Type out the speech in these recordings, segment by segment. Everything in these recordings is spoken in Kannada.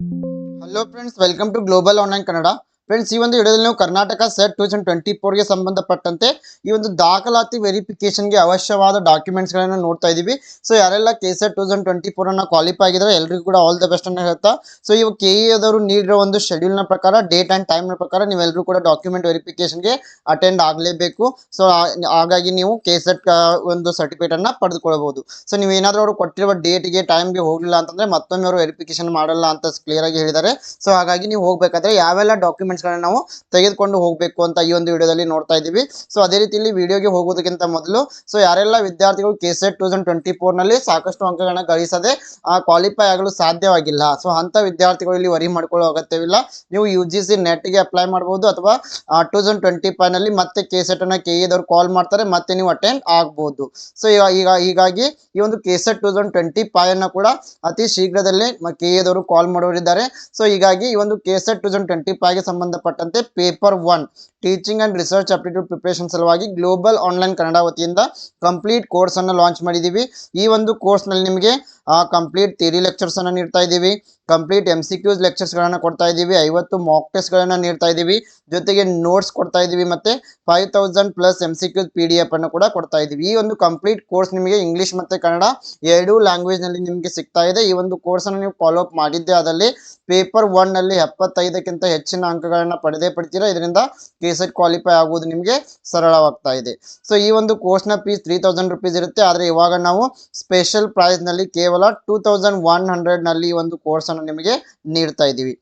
Hello friends welcome to global online Kannada friends ಈ ಒಂದು ವಿಡಿಯೋದಲ್ಲಿ ನಾವು Karnataka SET two thousand twenty ಫೋರ್ಗೆ ಸಂಬಂಧಪಟ್ಟಂತೆ ಈ ಒಂದು ದಾಖಲಾತಿ ವೆರಿಫಿಕೇಶನ್ಗೆ ಅವಶ್ಯವಾದ ಡಾಕ್ಯುಮೆಂಟ್ಸ್ಗಳನ್ನು ನೋಡ್ತಾ ಇದ್ದೀವಿ ಸೊ ಯಾರೆಲ್ಲ K SET two thousand twenty ಫೋರನ್ನು qualify ಆಗಿದ್ದಾರೆ ಎಲ್ಲರಿಗೂ ಕೂಡ ಆಲ್ ದ ಬೆಸ್ಟ್ ಅನ್ನ ಹೇಳ್ತಾ. ಸೊ ಇವು ಕೆ ಎದವರು ನೀಡಿರೋ ಒಂದು ಶೆಡ್ಯೂಲ್ನ ಪ್ರಕಾರ ಡೇಟ್ ಆ್ಯಂಡ್ ಟೈಮ್ನ ಪ್ರಕಾರ ನೀವೆಲ್ಲರೂ ಕೂಡ ಡಾಕ್ಯುಮೆಂಟ್ ವೆರಿಫಿಕೇಶನ್ಗೆ ಅಟೆಂಡ್ ಆಗಲೇಬೇಕು. ಸೊ ಹಾಗಾಗಿ ನೀವು ಕೆ ಸೆಟ್ ಒಂದು ಸರ್ಟಿಫಿಕೇಟನ್ನು ಪಡೆದುಕೊಳ್ಬೋದು. ಸೊ ನೀವು ಏನಾದರೂ ಅವರು ಕೊಟ್ಟಿರುವ ಡೇಟ್ಗೆ ಟೈಮ್ಗೆ ಹೋಗಲಿಲ್ಲ ಅಂತಂದರೆ ಮತ್ತೊಮ್ಮೆ ಅವರು ವೆರಿಫಿಕೇಶನ್ ಮಾಡಲ್ಲ ಅಂತ ಕ್ಲಿಯರ್ ಆಗಿ ಹೇಳಿದ್ದಾರೆ. ಸೊ ಹಾಗಾಗಿ ನೀವು ಹೋಗಬೇಕಾದ್ರೆ ಯಾವೆಲ್ಲ ಡಾಕ್ಯುಮೆಂಟ್ಸ್ಗಳನ್ನ ನಾವು ತೆಗೆದುಕೊಂಡು ಹೋಗಬೇಕು ಅಂತ ಈ ಒಂದು ವಿಡಿಯೋದಲ್ಲಿ ನೋಡ್ತಾ ಇದ್ದೀವಿ. ಸೊ ಅದೇ ರೀತಿ ಇಲ್ಲಿ ವಿಡಿಯೋಗೆ ಹೋಗೋದಕ್ಕಿಂತ ಮೊದಲು ಸೊ ಯಾರೆಲ್ಲ ವಿದ್ಯಾರ್ಥಿಗಳು K SET two thousand twenty ಫೋರ್ನಲ್ಲಿ ಸಾಕಷ್ಟು ಅಂಕಗಳನ್ನ ಗಳಿಸದೆ ಕ್ವಾಲಿಫೈ ಆಗಲು ಸಾಧ್ಯವಾಗಿಲ್ಲ. ಸೊ ಅಂತ ವಿದ್ಯಾರ್ಥಿಗಳು ಇಲ್ಲಿ ವರಿ ಮಾಡ್ಕೊಳ್ಳೋ ಅಗತ್ಯವಿಲ್ಲ. ನೀವು ಯು ಜಿ ಸಿ ನೆಟ್ಗೆ ಅಪ್ಲೈ ಮಾಡಬಹುದು ಅಥವಾ ಟೂ ತೌಸಂಡ್ ಟ್ವೆಂಟಿ ಫೈವ್ನಲ್ಲಿ ಮತ್ತೆ ಕೆ ಅನ್ನ ಕೆ ಎದವ್ರು ಕಾಲ್ ಮಾಡ್ತಾರೆ, ಮತ್ತೆ ನೀವು ಅಟೆಂಡ್ ಆಗಬಹುದು ಸೊ ಈಗ ಹೀಗಾಗಿ ಈ ಒಂದು K SET two thousand twenty ಅನ್ನ ಕೂಡ ಅತಿ ಶೀಘ್ರದಲ್ಲೇ ಕೆ ಎದವರು ಕಾಲ್ ಮಾಡೋರಿದ್ದಾರೆ. ಸೊ ಹೀಗಾಗಿ ಈ ಒಂದು K SET two thousand twenty ಫೈವ್ಗೆ ಸಂಬಂಧಪಟ್ಟಂತೆ paper one, teaching and research aptitude preparation ಸಲುವಾಗಿ ಗ್ಲೋಬಲ್ ಆನ್ಲೈನ್ ಕನ್ನಡ ವತಿಯಿಂದ ಕಂಪ್ಲೀಟ್ ಕೋರ್ಸನ್ನು ಲಾಂಚ್ ಮಾಡಿದ್ದೀವಿ. ಈ ಒಂದು ಕೋರ್ಸ್ನಲ್ಲಿ ನಿಮಗೆ ಕಂಪ್ಲೀಟ್ ಥಿಯರಿ ಲೆಕ್ಚರ್ಸನ್ನು ನೀಡ್ತಾ ಇದ್ದೀವಿ. ಕಂಪ್ಲೀಟ್ ಎಂ ಸಿ ಕ್ಯೂಸ್ ಲೆಕ್ಚರ್ಸ್ಗಳನ್ನು ಕೊಡ್ತಾ ಇದ್ದೀವಿ. ಐವತ್ತು ಮಾಕ್ ಟೆಸ್ಟ್ಗಳನ್ನು ನೀಡ್ತಾ ಇದ್ದೀವಿ. ಜೊತೆಗೆ ನೋಟ್ಸ್ ಕೊಡ್ತಾ ಇದ್ದೀವಿ ಮತ್ತು five thousand plus M C Qs P D F ಅನ್ನು ಕೂಡ ಕೊಡ್ತಾ ಇದ್ದೀವಿ. ಈ ಒಂದು ಕಂಪ್ಲೀಟ್ ಕೋರ್ಸ್ ನಿಮಗೆ ಇಂಗ್ಲೀಷ್ ಮತ್ತು ಕನ್ನಡ ಎರಡೂ ಲ್ಯಾಂಗ್ವೇಜ್ನಲ್ಲಿ ನಿಮಗೆ ಸಿಗ್ತಾ ಇದೆ. ಈ ಒಂದು ಕೋರ್ಸನ್ನು ನೀವು ಫಾಲೋ ಅಪ್ ಮಾಡಿದ್ದೆ ಅದರಲ್ಲಿ ಪೇಪರ್ ಒನ್ನಲ್ಲಿ ಎಪ್ಪತ್ತೈದಕ್ಕಿಂತ ಹೆಚ್ಚಿನ ಅಂಕಗಳನ್ನು ಪಡೆದೇ ಪಡ್ತೀರಾ? ಇದರಿಂದ ಕೆಸೆಟ್ ಕ್ವಾಲಿಫೈ ಆಗುವುದು ನಿಮಗೆ ಸರಳವಾಗ್ತಾ ಇದೆ. ಸೊ ಈ ಒಂದು ಕೋರ್ಸ್ನ ಫೀಸ್ ತ್ರೀ ತೌಸಂಡ್ ರುಪೀಸ್ ಇರುತ್ತೆ. ಆದರೆ ಇವಾಗ ನಾವು ಸ್ಪೆಷಲ್ ಪ್ರೈಸ್ನಲ್ಲಿ ಕೇವಲ ಟೂ ತೌಸಂಡ್ ಒನ್ ಹಂಡ್ರೆಡ್ನಲ್ಲಿ ಒಂದು ಕೋರ್ಸನ್ನು ನಿಮಗೆ ನೀಡ್ತಾ ಇದ್ದೀವಿ.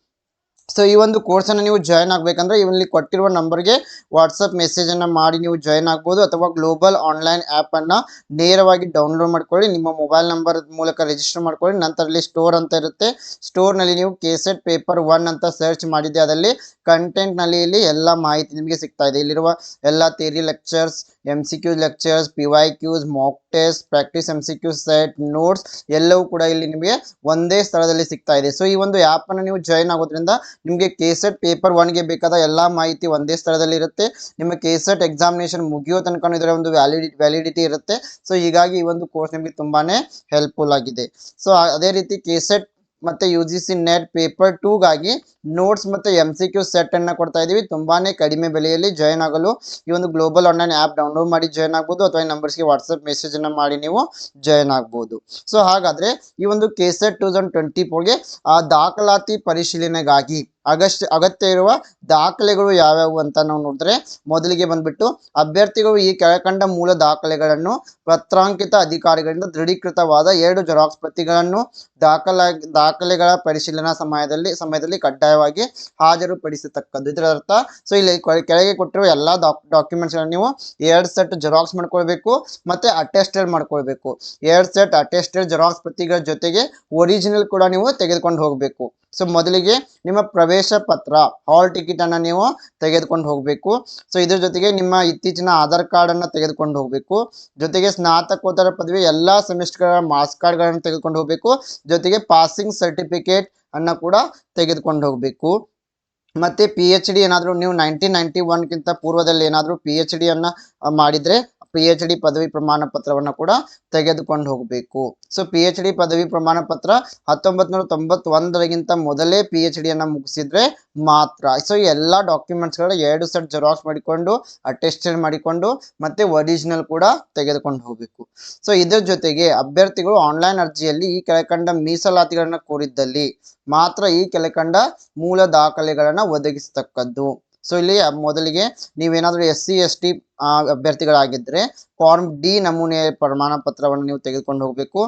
ಸೊ ಈ ಒಂದು ಕೋರ್ಸನ್ನು ನೀವು ಜಾಯ್ನ್ ಆಗಬೇಕಂದ್ರೆ ಇಲ್ಲಿ ಕೊಟ್ಟಿರುವ ನಂಬರ್ಗೆ ವಾಟ್ಸಪ್ ಮೆಸೇಜನ್ನು ಮಾಡಿ ನೀವು ಜಾಯ್ನ್ ಆಗ್ಬೋದು ಅಥವಾ ಗ್ಲೋಬಲ್ ಆನ್ಲೈನ್ ಆ್ಯಪನ್ನು ನೇರವಾಗಿ ಡೌನ್ಲೋಡ್ ಮಾಡ್ಕೊಳ್ಳಿ. ನಿಮ್ಮ ಮೊಬೈಲ್ ನಂಬರ್ ಮೂಲಕ ರಿಜಿಸ್ಟರ್ ಮಾಡ್ಕೊಳ್ಳಿ. ನಂತರ ಅಲ್ಲಿ ಸ್ಟೋರ್ ಅಂತ ಇರುತ್ತೆ. ಸ್ಟೋರ್ನಲ್ಲಿ ನೀವು ಕೇಸೆಟ್ ಪೇಪರ್ ಒನ್ ಅಂತ ಸರ್ಚ್ ಮಾಡಿದ್ದೆ ಅದರಲ್ಲಿ ಕಂಟೆಂಟ್ನಲ್ಲಿ ಇಲ್ಲಿ ಎಲ್ಲ ಮಾಹಿತಿ ನಿಮಗೆ ಸಿಗ್ತಾ ಇದೆ. ಇಲ್ಲಿರುವ ಎಲ್ಲ theory lectures M C Qs lectures P Y Qs mock test practice M C Qs set notes ಎಲ್ಲವೂ ಕೂಡ ಇಲ್ಲಿ ನಿಮಗೆ ಒಂದೇ ಸ್ಥಳದಲ್ಲಿ ಸಿಗ್ತಾ ಇದೆ. ಸೊ ಈ ಒಂದು ಆ್ಯಪನ್ನು ನೀವು ಜಾಯಿನ್ ಆಗೋದ್ರಿಂದ ನಿಮಗೆ ಕೆಸೆಟ್ ಪೇಪರ್ ಒನ್ಗೆ ಬೇಕಾದ ಎಲ್ಲ ಮಾಹಿತಿ ಒಂದೇ ಸ್ಥಳದಲ್ಲಿ ಇರುತ್ತೆ. ನಿಮ್ಮ ಕೆಸೆಟ್ ಎಕ್ಸಾಮಿನೇಷನ್ ಮುಗಿಯೋ ತನಕ ಇದರ ಒಂದು ವ್ಯಾಲಿಡಿ ವ್ಯಾಲಿಡಿಟಿ ಇರುತ್ತೆ. ಸೊ ಹೀಗಾಗಿ ಈ ಒಂದು ಕೋರ್ಸ್ ನಿಮಗೆ ತುಂಬಾ ಹೆಲ್ಪ್ಫುಲ್ ಆಗಿದೆ. ಸೊ ಅದೇ ರೀತಿ ಕೆ ಸೆಟ್ ಮತ್ತು U G C net paper ಟೂಗಾಗಿ notes ಮತ್ತು ಎಂ ಸಿ ಕ್ಯೂ ಸೆಟ್ಟನ್ನು ಕೊಡ್ತಾ ಇದ್ದೀವಿ ತುಂಬಾ ಕಡಿಮೆ ಬೆಲೆಯಲ್ಲಿ ಜಾಯ್ನ್ ಆಗಲು ಈ ಒಂದು ಗ್ಲೋಬಲ್ ಆನ್ಲೈನ್ ಆ್ಯಪ್ ಡೌನ್ಲೋಡ್ ಮಾಡಿ ಜಾಯ್ನ್ ಆಗ್ಬೋದು ಅಥವಾ ಈ ನಂಬರ್ಸ್ಗೆ ವಾಟ್ಸಪ್ ಮೆಸೇಜನ್ನು ಮಾಡಿ ನೀವು ಜಾಯ್ನ್ ಆಗ್ಬೋದು. ಸೊ ಹಾಗಾದರೆ ಈ ಒಂದು K SET two thousand twenty ಫೋರ್ಗೆ ದಾಖಲಾತಿ ಪರಿಶೀಲನೆಗಾಗಿ ಅಗಸ್ಟ್ ಅಗತ್ಯ ಇರುವ ದಾಖಲೆಗಳು ಯಾವ್ಯಾವು ಅಂತ ನಾವು ನೋಡಿದ್ರೆ ಮೊದಲಿಗೆ ಬಂದ್ಬಿಟ್ಟು ಅಭ್ಯರ್ಥಿಗಳು ಈ ಕೆಳಕಂಡ ಮೂಲ ದಾಖಲೆಗಳನ್ನು ಪತ್ರಾಂಕಿತ ಅಧಿಕಾರಿಗಳಿಂದ ದೃಢೀಕೃತವಾದ ಎರಡು ಜೆರಾಕ್ಸ್ ಪ್ರತಿಗಳನ್ನು ದಾಖಲಾ, ದಾಖಲೆಗಳ ಪರಿಶೀಲನಾ ಸಮಯದಲ್ಲಿ ಸಮಯದಲ್ಲಿ ಕಡ್ಡಾಯವಾಗಿ ಹಾಜರುಪಡಿಸತಕ್ಕದ್ದು. ಇದರ ಅರ್ಥ ಸೊ ಇಲ್ಲಿ ಕೆಳಗೆ ಕೊಟ್ಟಿರುವ ಎಲ್ಲ ಡಾಕ್ಯುಮೆಂಟ್ಸ್ಗಳನ್ನು ನೀವು ಎರಡು ಸೆಟ್ ಜೆರಾಕ್ಸ್ ಮಾಡ್ಕೊಳ್ಬೇಕು ಮತ್ತೆ ಅಟೆಸ್ಟೆಡ್ ಮಾಡ್ಕೊಳ್ಬೇಕು. ಎರಡು ಸೆಟ್ ಅಟೆಸ್ಟೆಡ್ ಜೆರಾಕ್ಸ್ ಪ್ರತಿಗಳ ಜೊತೆಗೆ ಒರಿಜಿನಲ್ ಕೂಡ ನೀವು ತೆಗೆದುಕೊಂಡು ಹೋಗಬೇಕು. ಸೊ ಮೊದಲಿಗೆ ನಿಮ್ಮ ಪ್ರವೇಶ ಪತ್ರ ಹಾಲ್ ಟಿಕೆಟ್ ಅನ್ನ ನೀವು ತೆಗೆದುಕೊಂಡು ಹೋಗಬೇಕು. ಸೊ ಇದ್ರ ಜೊತೆಗೆ ನಿಮ್ಮ ಇತ್ತೀಚಿನ ಆಧಾರ್ ಕಾರ್ಡ್ ಅನ್ನ ತೆಗೆದುಕೊಂಡು ಹೋಗಬೇಕು. ಜೊತೆಗೆ ಸ್ನಾತಕೋತ್ತರ ಪದವಿ ಎಲ್ಲಾ ಸೆಮಿಸ್ಟರ್ಗಳ ಮಾರ್ಕ್ಸ್ ಕಾರ್ಡ್ಗಳನ್ನು ತೆಗೆದುಕೊಂಡು ಹೋಗಬೇಕು. ಜೊತೆಗೆ ಪಾಸಿಂಗ್ ಸರ್ಟಿಫಿಕೇಟ್ ಅನ್ನ ಕೂಡ ತೆಗೆದುಕೊಂಡು ಹೋಗಬೇಕು. ಮತ್ತೆ ಪಿ ಎಚ್ ಡಿ ಏನಾದರೂ ನೀವು ನೈನ್ಟೀನ್ ನೈಂಟಿ ಒನ್ಗಿಂತ ಪೂರ್ವದಲ್ಲಿ ಏನಾದರೂ ಪಿ ಎಚ್ ಡಿಯನ್ನು ಮಾಡಿದರೆ ಪಿ ಎಚ್ ಡಿ ಪದವಿ ಪ್ರಮಾಣ ಪತ್ರವನ್ನು ಕೂಡ ತೆಗೆದುಕೊಂಡು ಹೋಗಬೇಕು. ಸೊ ಪಿ ಎಚ್ ಡಿ ಪದವಿ ಪ್ರಮಾಣ ಪತ್ರ ಹತ್ತೊಂಬತ್ತು ನೂರ ಮೊದಲೇ ಪಿ ಎಚ್ ಡಿಯನ್ನು ಮುಗಿಸಿದ್ರೆ ಮಾತ್ರ. ಸೊ ಎಲ್ಲ ಡಾಕ್ಯುಮೆಂಟ್ಸ್ಗಳ ಎರಡು ಸೆಟ್ ಜೆರಾಕ್ಸ್ ಮಾಡಿಕೊಂಡು ಅಟೆಸ್ಟೆಡ್ ಮಾಡಿಕೊಂಡು, ಮತ್ತೆ ಒರಿಜಿನಲ್ ಕೂಡ ತೆಗೆದುಕೊಂಡು ಹೋಗಬೇಕು. ಸೊ ಇದರ ಜೊತೆಗೆ ಅಭ್ಯರ್ಥಿಗಳು ಆನ್ಲೈನ್ ಅರ್ಜಿಯಲ್ಲಿ ಈ ಕೆಳಕಂಡ ಮೀಸಲಾತಿಗಳನ್ನು ಕೋರಿದ್ದಲ್ಲಿ ಮಾತ್ರ ಈ ಕೆಳಕಂಡ ಮೂಲ ದಾಖಲೆಗಳನ್ನು ಒದಗಿಸತಕ್ಕದ್ದು. ಸೊ ಇಲ್ಲಿ ಮೊದಲಿಗೆ ನೀವೇನಾದರೂ ಎಸ್ ಸಿ ಎಸ್ ಟಿ ಅಭ್ಯರ್ಥಿಗಳಾಗಿದ್ದರೆ ಫಾರ್ಮ್ ಡಿ ನಮೂನೆಯ ಪ್ರಮಾಣ ಪತ್ರವನ್ನು ನೀವು ತೆಗೆದುಕೊಂಡು ಹೋಗಬೇಕು.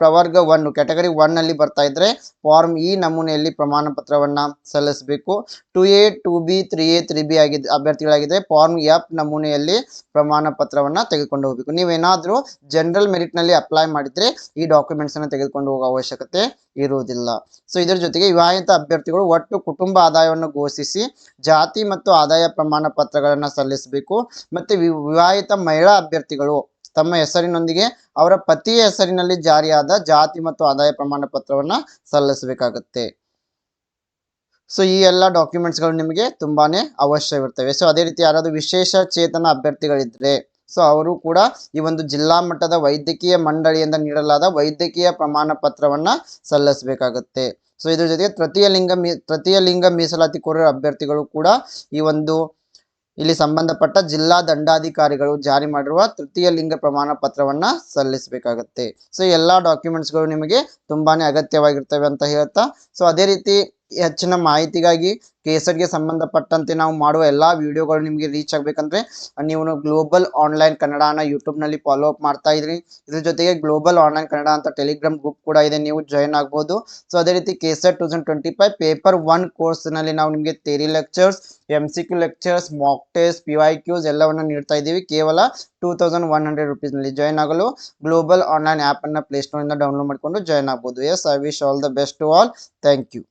ಪ್ರವರ್ಗ ಒನ್ ಕ್ಯಾಟಗರಿ ಒನ್ನಲ್ಲಿ ಬರ್ತಾ ಇದ್ರೆ ಫಾರ್ಮ್ ಇ ನಮೂನೆಯಲ್ಲಿ ಪ್ರಮಾಣ ಪತ್ರವನ್ನು ಸಲ್ಲಿಸಬೇಕು. Two A two B three A three B ಆಗಿದ್ದ ಅಭ್ಯರ್ಥಿಗಳಾಗಿದ್ದರೆ ಫಾರ್ಮ್ ಎಫ್ ನಮೂನೆಯಲ್ಲಿ ಪ್ರಮಾಣ ಪತ್ರವನ್ನು ತೆಗೆದುಕೊಂಡು ಹೋಗಬೇಕು. ನೀವೇನಾದರೂ ಜನರಲ್ ಮೆರಿಟ್ನಲ್ಲಿ ಅಪ್ಲೈ ಮಾಡಿದರೆ ಈ ಡಾಕ್ಯುಮೆಂಟ್ಸನ್ನು ತೆಗೆದುಕೊಂಡು ಹೋಗೋ ಅವಶ್ಯಕತೆ ಇರುವುದಿಲ್ಲ. ಸೊ ಇದರ ಜೊತೆಗೆ ವಿವಾಹಿತ ಅಭ್ಯರ್ಥಿಗಳು ಒಟ್ಟು ಕುಟುಂಬ ಆದಾಯವನ್ನು ಘೋಷಿಸಿ ಜಾತಿ ಮತ್ತು ಆದಾಯ ಪ್ರಮಾಣ ಪತ್ರಗಳನ್ನು ಸಲ್ಲಿಸಬೇಕು. ಮತ್ತು ವಿವಾಹಿತ ಮಹಿಳಾ ಅಭ್ಯರ್ಥಿಗಳು. ತಮ್ಮ ಹೆಸರಿನೊಂದಿಗೆ ಅವರ ಪತಿಯ ಹೆಸರಿನಲ್ಲಿ ಜಾರಿಯಾದ ಜಾತಿ ಮತ್ತು ಆದಾಯ ಪ್ರಮಾಣ ಪತ್ರವನ್ನು ಸಲ್ಲಿಸಬೇಕಾಗುತ್ತೆ. ಸೊ, ಈ ಎಲ್ಲ ಡಾಕ್ಯುಮೆಂಟ್ಸ್ಗಳು ನಿಮಗೆ ತುಂಬಾನೇ ಅವಶ್ಯವಿರ್ತವೆ. ಸೊ, ಅದೇ ರೀತಿ ಯಾರಾದರೂ ವಿಶೇಷ ಚೇತನ ಅಭ್ಯರ್ಥಿಗಳಿದ್ರೆ, ಸೊ, ಅವರು ಕೂಡ ಈ ಒಂದು ಜಿಲ್ಲಾ ಮಟ್ಟದ ವೈದ್ಯಕೀಯ ಮಂಡಳಿಯಿಂದ ನೀಡಲಾದ ವೈದ್ಯಕೀಯ ಪ್ರಮಾಣ ಪತ್ರವನ್ನ ಸಲ್ಲಿಸಬೇಕಾಗುತ್ತೆ. ಸೊ, ಇದ್ರ ಜೊತೆಗೆ ತೃತೀಯ ಲಿಂಗ ಮೀ, ತೃತೀಯ ಲಿಂಗ ಮೀಸಲಾತಿ ಕೋರುವ ಅಭ್ಯರ್ಥಿಗಳು ಕೂಡ ಈ ಒಂದು ಇಲ್ಲಿ ಸಂಬಂಧಪಟ್ಟ ಜಿಲ್ಲಾ ದಂಡಾಧಿಕಾರಿಗಳು ಜಾರಿ ಮಾಡಿರುವ ತೃತೀಯ ಲಿಂಗ ಪ್ರಮಾಣ ಪತ್ರವನ್ನ ಸಲ್ಲಿಸಬೇಕಾಗತ್ತೆ. ಸೊ ಎಲ್ಲಾ ಡಾಕ್ಯುಮೆಂಟ್ಸ್ಗಳು ನಿಮಗೆ ತುಂಬಾನೇ ಅಗತ್ಯವಾಗಿರ್ತವೆ ಅಂತ ಹೇಳ್ತಾ. ಸೊ ಅದೇ ರೀತಿ ಹೆಚ್ಚಿನ ಮಾಹಿತಿಗಾಗಿ ಕೇಸರ್ಗೆ ಸಂಬಂಧಪಟ್ಟಂತೆ ನಾವು ಮಾಡುವ ಎಲ್ಲಾ ವಿಡಿಯೋಗಳು ನಿಮಗೆ ರೀಚ್ ಆಗಬೇಕಂದ್ರೆ ನೀವು ಗ್ಲೋಬಲ್ ಆನ್ಲೈನ್ ಕನ್ನಡನ ಯೂಟ್ಯೂಬ್ನಲ್ಲಿ ಫಾಲೋ ಅಪ್ ಮಾಡ್ತಾ ಇದ್ರಿ. ಇದ್ರ ಜೊತೆಗೆ ಗ್ಲೋಬಲ್ ಆನ್ಲೈನ್ ಕನ್ನಡ ಅಂತ ಟೆಲಿಗ್ರಾಮ್ ಗ್ರೂಪ್ ಕೂಡ ಇದೆ, ನೀವು ಜಾಯ್ನ್ ಆಗ್ಬೋದು. ಸೊ ಅದೇ ರೀತಿ KSET two thousand twenty five paper one ಕೋರ್ಸ್ನಲ್ಲಿ ನಾವು ನಿಮಗೆ theory lectures M C Q lectures mock test P Y Qs ಎಲ್ಲವನ್ನು ನೀಡ್ತಾ ಇದ್ದೀವಿ. ಕೇವಲ ಟೂ ತೌಸಂಡ್ ಒನ್ ಹಂಡ್ರೆಡ್ ರುಪೀಸ್ನಲ್ಲಿ ಜಾಯ್ನ್ ಆಗಲು. ಗ್ಲೋಬಲ್ ಆನ್ಲೈನ್ ಆ್ಯಪನ್ನು ಪ್ಲೇಸ್ಟೋರಿಂದ ಡೌನ್ಲೋಡ್ ಮಾಡಿಕೊಂಡು ಜಾಯ್ನ್ ಆಗ್ಬೋದು. Yes I wish all the best to all thank you